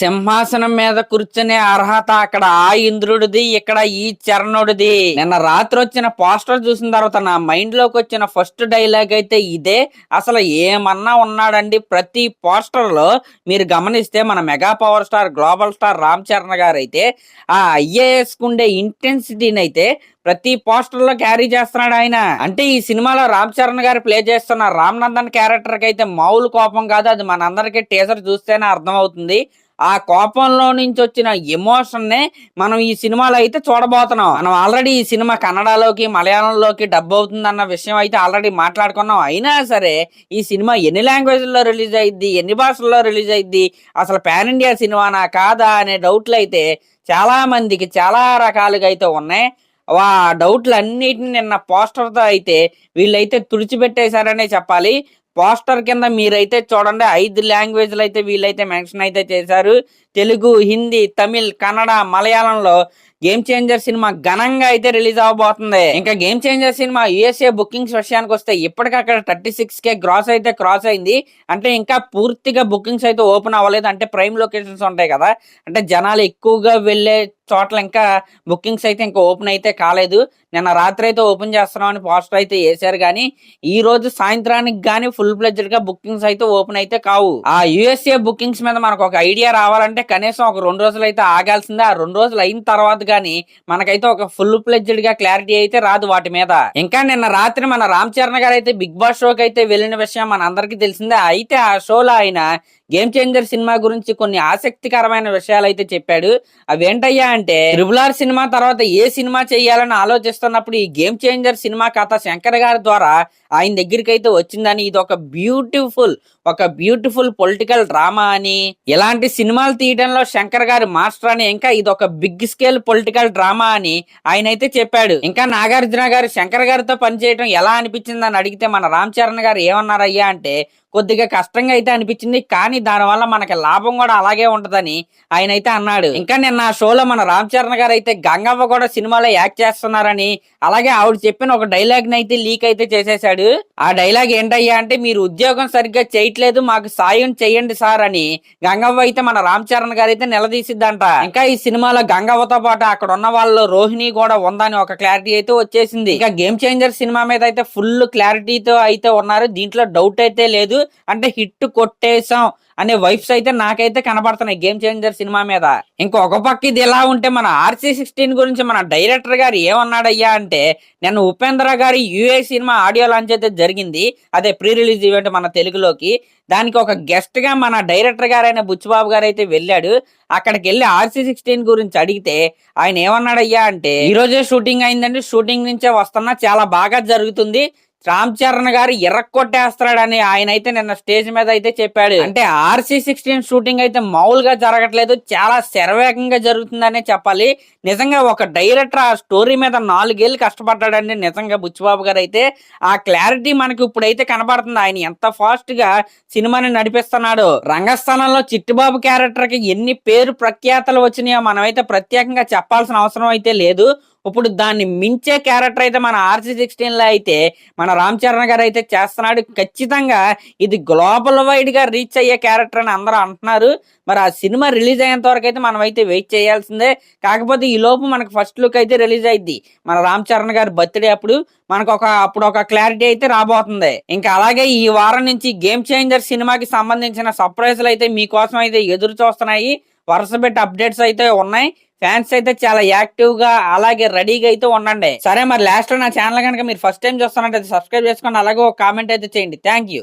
సింహాసనం మీద కూర్చునే అర్హత అక్కడ ఆ ఇంద్రుడిది ఇక్కడ ఈ చరణుడిది. నిన్న రాత్రి వచ్చిన పోస్టర్ చూసిన తర్వాత నా మైండ్లోకి వచ్చిన ఫస్ట్ డైలాగ్ అయితే ఇదే. అసలు ఏమన్నా ఉన్నాడండి? ప్రతి పోస్టర్లో మీరు గమనిస్తే మన mega power star global star Ram Charan garu అయితే ఆ ఐఏఎస్ కుండే ఇంటెన్సిటీని అయితే ప్రతి పోస్టర్లో క్యారీ చేస్తున్నాడు ఆయన. అంటే ఈ సినిమాలో రామ్ చరణ్ గారు ప్లే చేస్తున్న రామ్ నందన్ క్యారెక్టర్కి అయితే మామూలు కోపం కాదు. అది మనందరికీ టీజర్ చూస్తేనే అర్థమవుతుంది. ఆ కోపంలో నుంచి వచ్చిన ఎమోషన్నే మనం ఈ సినిమాలో అయితే చూడబోతున్నాం. మనం ఆల్రెడీ ఈ సినిమా కన్నడలోకి మలయాళంలోకి డబ్ అవుతుంది అన్న విషయం అయితే ఆల్రెడీ మాట్లాడుకున్నాం. అయినా సరే ఈ సినిమా ఎన్ని లాంగ్వేజ్లో రిలీజ్ అయింది ఎన్ని భాషల్లో రిలీజ్ అయింది అసలు పాన్ ఇండియా సినిమానా కాదా అనే డౌట్లు అయితే చాలా మందికి చాలా రకాలుగా అయితే ఉన్నాయి. ఆ డౌట్లు అన్నిటిని నిన్న పోస్టర్తో అయితే వీళ్ళైతే తుడిచిపెట్టేశారనే చెప్పాలి. పోస్టర్ కింద మీరైతే చూడండి ఐదు లాంగ్వేజ్లు అయితే వీళ్ళైతే మెన్షన్ అయితే చేశారు. తెలుగు హిందీ తమిళ్ కన్నడ మలయాళంలో గేమ్ చేంజర్ సినిమా ఘనంగా అయితే రిలీజ్ అవబోతుంది. ఇంకా game changer cinema USA bookings విషయానికి వస్తే ఇప్పటికక్కడ థర్టీ సిక్స్ కే క్రాస్ అయితే క్రాస్ అయింది. అంటే ఇంకా పూర్తిగా బుకింగ్స్ అయితే ఓపెన్ అవ్వలేదు. అంటే ప్రైమ్ లొకేషన్స్ ఉంటాయి కదా. అంటే జనాలు ఎక్కువగా వెళ్ళే చోట్ల ఇంకా బుకింగ్స్ అయితే ఇంకా ఓపెన్ అయితే కాలేదు. నిన్న రాత్రి అయితే ఓపెన్ చేస్తున్నామని పోస్టర్ అయితే వేశారు. కానీ ఈ రోజు సాయంత్రానికి కానీ ఫుల్ ఫ్లెడ్జెడ్గా బుకింగ్స్ అయితే ఓపెన్ అయితే కావు. ఆ యుఎస్ఏ బుకింగ్స్ మీద మనకు ఒక ఐడియా రావాలంటే కనీసం ఒక రెండు రోజులు అయితే ఆగాల్సిందే. ఆ రెండు రోజులు అయిన తర్వాత కానీ మనకైతే ఒక ఫుల్ ఫ్లెడ్జెడ్గా క్లారిటీ అయితే రాదు వాటి మీద. ఇంకా నిన్న రాత్రి మన రామ్ చరణ్ గారు అయితే బిగ్ బాస్ షోకి అయితే వెళ్ళిన విషయం మన అందరికీ తెలిసిందే. అయితే ఆ షోలో ఆయన గేమ్ చేంజర్ సినిమా గురించి కొన్ని ఆసక్తికరమైన విషయాలు అయితే చెప్పాడు. అవేంటయ్యా అంటే ట్రిబుల్ ఆర్ సినిమా తర్వాత ఏ సినిమా చేయాలని ఆలోచిస్తున్నప్పుడు ఈ గేమ్ చేంజర్ సినిమా కథ శంకర్ గారి ద్వారా ఆయన దగ్గరికి అయితే వచ్చిందని. ఇది ఒక బ్యూటిఫుల్ ఒక బ్యూటిఫుల్ పొలిటికల్ డ్రామా అని ఇలాంటి సినిమాలు తీయడంలో శంకర్ గారి మాస్టర్ అని ఇంకా ఇది ఒక బిగ్ స్కేల్ పొలిటికల్ డ్రామా అని ఆయన అయితే చెప్పాడు. ఇంకా నాగార్జున గారు శంకర్ గారితో పనిచేయడం ఎలా అనిపించింది అని అడిగితే మన రామ్ చరణ్ గారు ఏమన్నారయ్యా అంటే కొద్దిగా కష్టంగా అయితే అనిపించింది కానీ దానివల్ల మనకి లాభం కూడా అలాగే ఉంటదని ఆయన అయితే అన్నాడు. ఇంకా నిన్న ఆ షోలో మన రామ్ చరణ్ గారు అయితే గంగవ్వ కూడా సినిమాలో యాక్ట్ చేస్తున్నారని అలాగే ఆవిడ చెప్పిన ఒక డైలాగ్ని అయితే లీక్ అయితే చేసేశాడు. ఆ డైలాగ్ ఏంటయ్యా అంటే మీరు ఉద్యోగం సరిగ్గా చేయట్లేదు మాకు సాయం చేయండి సార్ అని గంగవ్వ అయితే మన రామ్ చరణ్ గారు అయితే నిలదీసిద్దంట. ఇంకా ఈ సినిమాలో గంగవ్వతో పాటు అక్కడ ఉన్న వాళ్ళు రోహిణి కూడా ఉందని ఒక క్లారిటీ అయితే వచ్చేసింది. ఇంకా గేమ్ చేంజర్ సినిమా మీద అయితే ఫుల్ క్లారిటీతో అయితే ఉన్నారు. దీంట్లో డౌట్ అయితే లేదు. అంటే హిట్ కొట్టేసాం అనే వైఫ్స్ అయితే నాకైతే కనబడుతున్నాయి గేమ్ చేంజర్ సినిమా మీద. ఇంకొక పక్క ఇది ఎలా ఉంటే మన ఆర్సీ సిక్స్టీన్ గురించి మన డైరెక్టర్ గారు ఏమన్నాడయ్యా అంటే నేను ఉపేంద్ర గారి యుఏ సినిమా ఆడియో లాంచ్ అయితే జరిగింది. అదే ప్రీ రిలీజ్ ఈవెంట్ మన తెలుగులోకి. దానికి ఒక గెస్ట్గా మన డైరెక్టర్ గారైన బుచ్చిబాబు గారు అయితే వెళ్ళాడు. అక్కడికి వెళ్ళి ఆర్సీ సిక్స్టీన్ గురించి అడిగితే ఆయన ఏమన్నాడయ్యా అంటే ఈ రోజే షూటింగ్ అయిందండి. షూటింగ్ నుంచే వస్తున్నా. చాలా బాగా జరుగుతుంది. రామ్ చరణ్ గారు ఎర్రకొట్టేస్తాడని ఆయన అయితే నిన్న స్టేజ్ మీద అయితే చెప్పాడు. అంటే ఆర్సీ సిక్స్టీన్ షూటింగ్ అయితే మామూలుగా జరగట్లేదు చాలా శరవేగంగా జరుగుతుందనే చెప్పాలి. నిజంగా ఒక డైరెక్టర్ ఆ స్టోరీ మీద నాలుగేళ్ళు కష్టపడ్డాడండి నిజంగా బుచ్చిబాబు గారు అయితే. ఆ క్లారిటీ మనకి ఇప్పుడైతే కనబడుతుంది. ఆయన ఎంత ఫాస్ట్గా సినిమాని నడిపిస్తున్నాడు. రంగస్థానంలో చిట్టుబాబు క్యారెక్టర్కి ఎన్ని పేరు ప్రఖ్యాతలు వచ్చినాయో మనమైతే ప్రత్యేకంగా చెప్పాల్సిన అవసరం అయితే లేదు. ఇప్పుడు దాన్ని మించే క్యారెక్టర్ అయితే మన ఆర్సీ సిక్స్టీన్లో అయితే మన రామ్ చరణ్ గారు అయితే చేస్తున్నాడు. ఖచ్చితంగా ఇది గ్లోబల్ వైడ్గా రీచ్ అయ్యే క్యారెక్టర్ అని అందరూ అంటున్నారు. మరి ఆ సినిమా రిలీజ్ అయ్యేంత వరకు అయితే మనం అయితే వెయిట్ చేయాల్సిందే. కాకపోతే ఈ లోపు మనకు ఫస్ట్ లుక్ అయితే రిలీజ్ అయింది మన రామ్ చరణ్ గారి బర్త్డే అప్పుడు మనకు ఒక అప్పుడు ఒక క్లారిటీ అయితే రాబోతుంది. ఇంకా అలాగే ఈ వారం నుంచి గేమ్ చేంజర్ సినిమాకి సంబంధించిన సర్ప్రైజ్లు అయితే మీకోసం అయితే ఎదురు చూస్తున్నాయి. వరుస పెట్టి అప్డేట్స్ అయితే ఉన్నాయి. ఫ్యాన్స్ అయితే చాలా యాక్టివ్గా అలాగే రెడీగా అయితే ఉండండి. సరే మరి లాస్ట్లో నా ఛానల్ కనుక మీరు ఫస్ట్ టైం చూస్తున్నట్టు సబ్స్క్రైబ్ చేసుకోండి అలాగే ఒక కామెంట్ అయితే చేయండి. Thank you